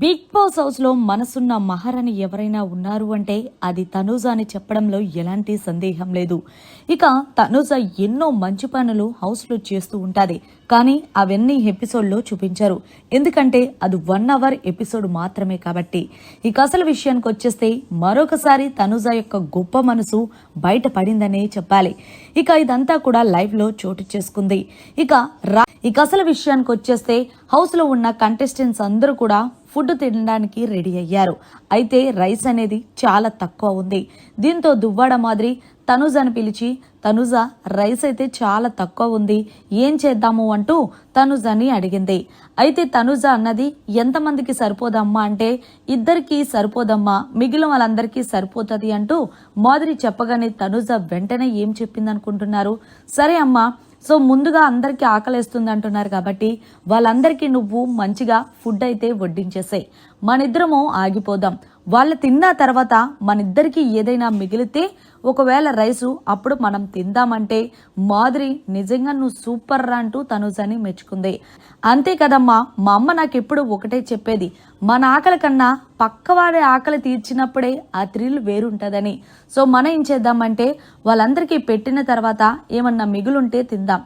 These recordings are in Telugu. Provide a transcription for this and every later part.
బిగ్ బాస్ హౌస్లో మనసున్న మహారాణి ఎవరైనా ఉన్నారు అంటే అది తనూజ అని చెప్పడంలో ఎలాంటి సందేహం లేదు. ఇక తనూజ ఎన్నో మంచి పనులు హౌస్లో చేస్తూ ఉంటుంది. కానీ అవన్నీ ఎపిసోడ్లో చూపించారు. ఎందుకంటే అది వన్ అవర్ ఎపిసోడ్ మాత్రమే కాబట్టి. ఇక అసలు విషయానికి వచ్చేస్తే మరొకసారి తనూజ యొక్క గొప్ప మనసు బయటపడిందనే చెప్పాలి. ఇక ఇదంతా కూడా లైవ్లో చోటు చేసుకుంది. ఇక రా ఇక అసలు విషయానికి వచ్చేస్తే హౌస్లో ఉన్న కంటెస్టెంట్స్ అందరూ కూడా ఫుడ్ తినడానికి రెడీ అయ్యారు. అయితే రైస్ అనేది చాలా తక్కువ ఉంది. దీంతో దువ్వాడ మాదిరి తనుజని పిలిచి తనుజ రైస్ అయితే చాలా తక్కువ ఉంది. ఏం చేద్దాము? అంటూ తనుజని అడిగింది. అయితే తనుజ అన్నది ఎంతమందికి సరిపోదమ్మా? అంటే ఇద్దరికి సరిపోదమ్మా. మిగిలిన వాళ్ళందరికీ సరిపోతుంది అంటూ మాదిరి చెప్పగానే తనుజ వెంటనే ఏం చెప్పిందనుకుంటున్నారు? సరే అమ్మా సో ముందుగా అందరికీ ఆకలేస్తుంది అంటున్నారు కాబట్టి వాళ్ళందరికీ నువ్వు మంచిగా ఫుడ్ అయితే వడ్డించేసాయి. మనిద్దరము ఆగిపోదాం. వాళ్ళు తిన్న తర్వాత మనిద్దరికి ఏదైనా మిగిలితే ఒకవేళ రైసు అప్పుడు మనం తిందామంటే మాదిరి నిజంగా నువ్వు సూపర్ రా అంటూ తనుజని మెచ్చుకుంది. అంతే కదమ్మా మా అమ్మ నాకు ఎప్పుడు ఒకటే చెప్పేది మన ఆకలి కన్నా పక్కవాడి ఆకలి తీర్చినప్పుడే ఆ థ్రిల్ వేరుంటుందని. సో మనం ఏం చేద్దామంటే వాళ్ళందరికీ పెట్టిన తర్వాత ఏమన్నా మిగులుంటే తిందాం.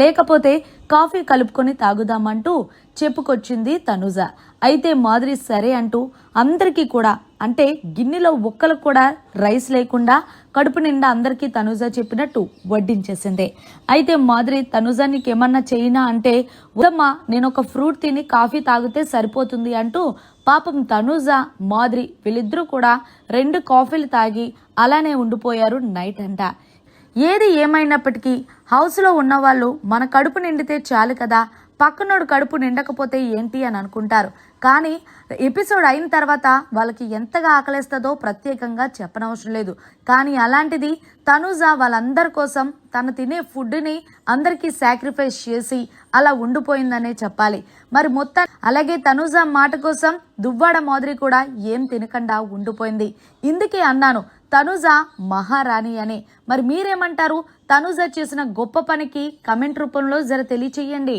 లేకపోతే కాఫీ కలుపుకొని తాగుదామంటూ చెప్పుకొచ్చింది తనుజ. అయితే మాదిరి సరే అంటూ అందరికీ కూడా అంటే గిన్నెలో ఒక్కలకు కూడా రైస్ లేకుండా కడుపు నిండా అందరికీ తనుజ చెప్పినట్టు వడ్డించేసింది. అయితే మాదిరి తనుజ నీకేమన్నా చేయనా అంటే ఉదమ్మా నేను ఒక ఫ్రూట్ తిని కాఫీ తాగితే సరిపోతుంది అంటూ పాపం తనుజ మాదిరి వీళ్ళిద్దరూ కూడా రెండు కాఫీలు తాగి అలానే ఉండిపోయారు నైట్ అంట ఏది ఏమైనప్పటికీ హౌస్లో ఉన్నవాళ్ళు మన కడుపు నిండితే చాలు కదా? పక్కనోడు కడుపు నిండకపోతే ఏంటి అని అనుకుంటారు. కానీ ఎపిసోడ్ అయిన తర్వాత వాళ్ళకి ఎంతగా ఆకలేస్తుందో ప్రత్యేకంగా చెప్పనవసరం లేదు. కానీ అలాంటిది తనుజ వాళ్ళందరి కోసం తను తినే ఫుడ్ని అందరికీ సాక్రిఫైస్ చేసి అలా ఉండిపోయిందనే చెప్పాలి. మరి మొత్తం అలాగే తనుజ మాట కోసం దువ్వాడ మాదిరి కూడా ఏం తినకుండా ఉండిపోయింది. ఇందుకే అన్నాను తనుజ మహారాణి అని. మరి మీరేమంటారు? తనుజ చేసిన గొప్ప పనికి కమెంట్ రూపంలో జర తెలియచేయండి.